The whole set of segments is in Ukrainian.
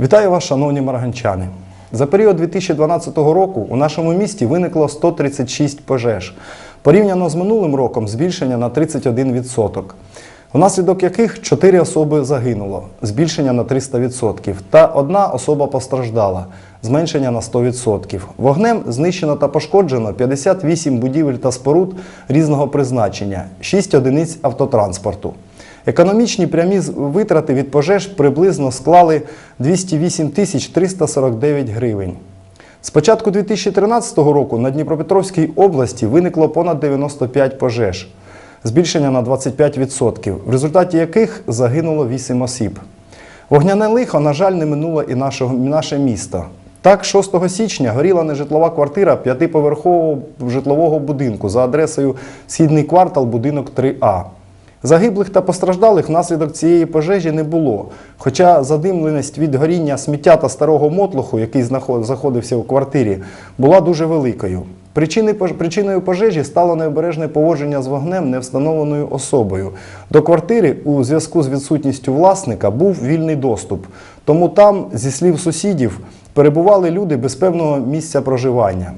Вітаю вас, шановні марганчани. За період 2012 року у нашому місті виникло 136 пожеж. Порівняно з минулим роком збільшення на 31%, внаслідок яких 4 особи загинуло, збільшення на 300%, та одна особа постраждала, зменшення на 100%. Вогнем знищено та пошкоджено 58 будівель та споруд різного призначення, 6 одиниць автотранспорту. Економічні прямі витрати від пожеж приблизно склали 208 тисяч 349 гривень. З початку 2013 року на Дніпропетровській області виникло понад 95 пожеж, збільшення на 25%, в результаті яких загинуло 8 осіб. Вогняне лихо, на жаль, не минуло і нашого, наше місто. Так, 6 січня горіла нежитлова квартира п'ятиповерхового житлового будинку за адресою Східний квартал, будинок 3А. Загиблих та постраждалих внаслідок цієї пожежі не було. Хоча задимленість від горіння сміття та старого мотлуху, який знаход- знаходився у квартирі, була дуже великою. Причиною пожежі стало необережне поводження з вогнем невстановленою особою. До квартири у зв'язку з відсутністю власника був вільний доступ. Тому там, зі слів сусідів, перебували люди без певного місця проживання.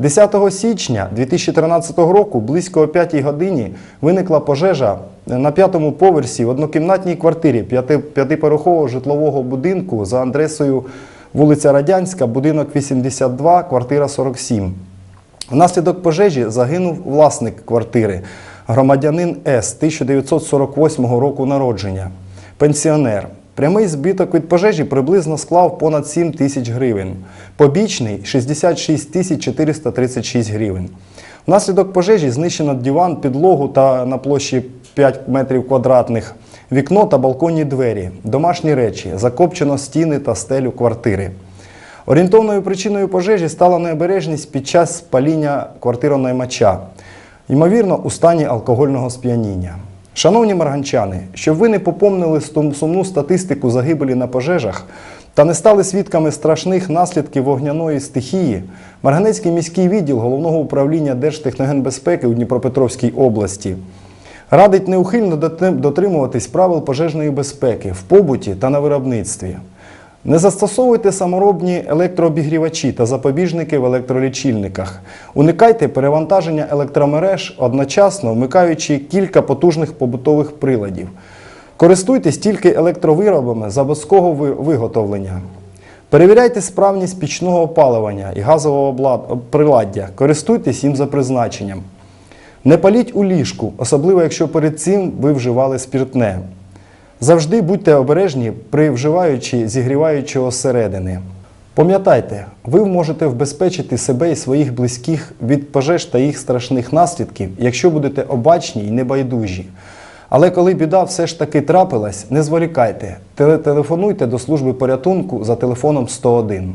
10 січня 2013 року, близько о 5 годині, виникла пожежа на п'ятому поверсі в однокімнатній квартирі п'яти- п'ятиповерхового житлового будинку за адресою вулиця Радянська, будинок 82, квартира 47. Внаслідок пожежі загинув власник квартири, громадянин С 1948 року народження, пенсіонер. Прямий збиток від пожежі приблизно склав понад 7 тисяч гривень, побічний 66 тисяч 436 гривень. Внаслідок пожежі знищено диван, підлогу та на площі 5 метрів квадратних, вікно та балконні двері, домашні речі, закопчено стіни та стелю квартири. Орієнтовною причиною пожежі стала необережність під час спаління квартиронаймача, ймовірно, у стані алкогольного сп'яніння. Шановні марганчани, щоб ви не попомнили сумну статистику загибелі на пожежах та не стали свідками страшних наслідків вогняної стихії, Марганецький міський відділ Головного управління Держтехногенбезпеки у Дніпропетровській області радить неухильно дотримуватись правил пожежної безпеки в побуті та на виробництві. Не застосовуйте саморобні електрообігрівачі та запобіжники в електролічильниках. Уникайте перевантаження електромереж, одночасно вмикаючи кілька потужних побутових приладів. Користуйтесь тільки електровиробами заводського виготовлення. Перевіряйте справність пічного опалювання і газового приладдя. Користуйтесь їм за призначенням. Не паліть у ліжку, особливо якщо перед цим ви вживали спіртне. Завжди будьте обережні при вживаючи зігріваючого зсередини. Пам'ятайте, ви можете вбезпечити себе і своїх близьких від пожеж та їх страшних наслідків, якщо будете обачні і небайдужі. Але коли біда все ж таки трапилась, не зволікайте, телетелефонуйте до служби порятунку за телефоном 101.